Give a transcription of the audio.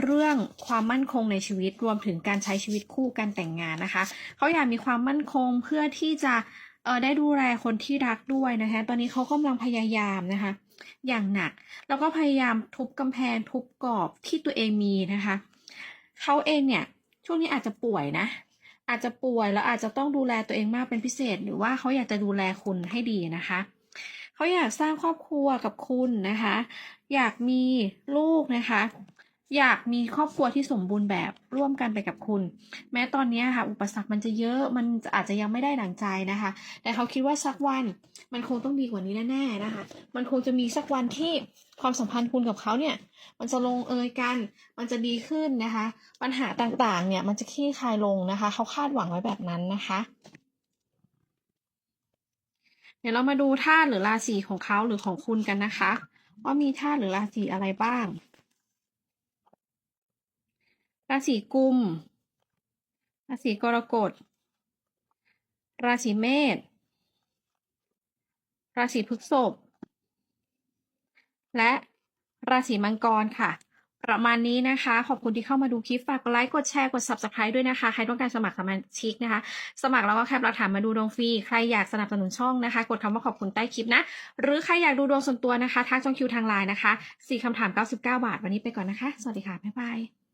เรื่องความมั่นคงในชีวิตรวมถึงการใช้ชีวิตคู่การแต่งงานนะคะเขาอยากมีความมั่นคงเพื่อที่จะเออได้ดูแลคนที่รักด้วยนะคะ ตอนนี้เขากำลังพยายามนะคะ อย่างหนัก แล้วก็พยายามทุบกำแพงทุบกรอบที่ตัวเองมีนะคะเขาเองเนี่ยช่วงนี้อาจจะป่วยนะ อาจจะป่วยแล้วอาจจะต้องดูแลตัวเองมากเป็นพิเศษ หรือว่าเขาอยากจะดูแลคุณให้ดีนะคะเขาอยากสร้างครอบครัวกับคุณนะคะ อยากมีลูกนะคะ อยากมีครอบครัวที่สมบูรณ์แบบร่วมกันไปกับคุณ แม้ตอนนี้ค่ะ อุปสรรคมันจะเยอะมันอาจจะยังไม่ได้ดังใจนะคะ แต่เขาคิดว่าสักวันมันคงต้องดีกว่านี้แน่ๆนะคะ มันคงจะมีสักวันที่ความสัมพันธ์คุณกับเขาเนี่ย มันจะลงเอยกัน มันจะดีขึ้นนะคะ ปัญหาต่างๆ เนี่ยมันจะคลี่คลายลงนะคะ เขาคาดหวังไว้แบบนั้นนะคะเดี๋ยวเรามาดูธาตุหรือราศีของเขาหรือของคุณกันนะคะ ว่ามีธาตุหรือราศีอะไรบ้าง ราศีกุม ราศีกรกฎ ราศีเมษ ราศีพฤษภ และราศีมังกรค่ะ ประมาณนี้นะคะ ขอบคุณที่เข้ามาดูคลิป ฝากกดไลค์ กดแชร์ กด subscribe ด้วยนะคะ ใครต้องการสมัครสมาชิกนะคะ สมัครแล้วก็แคปหลักฐานมาดูดวงฟรี ใครอยากสนับสนุนช่องนะคะ กดคำว่าขอบคุณใต้คลิปนะ หรือใครอยากดูดวงส่วนตัวนะคะ ทักจองคิวทางไลน์นะคะ 4คำถาม 99 บาท วันนี้ไปก่อนนะคะ สวัสดีค่ะ บ๊ายบาย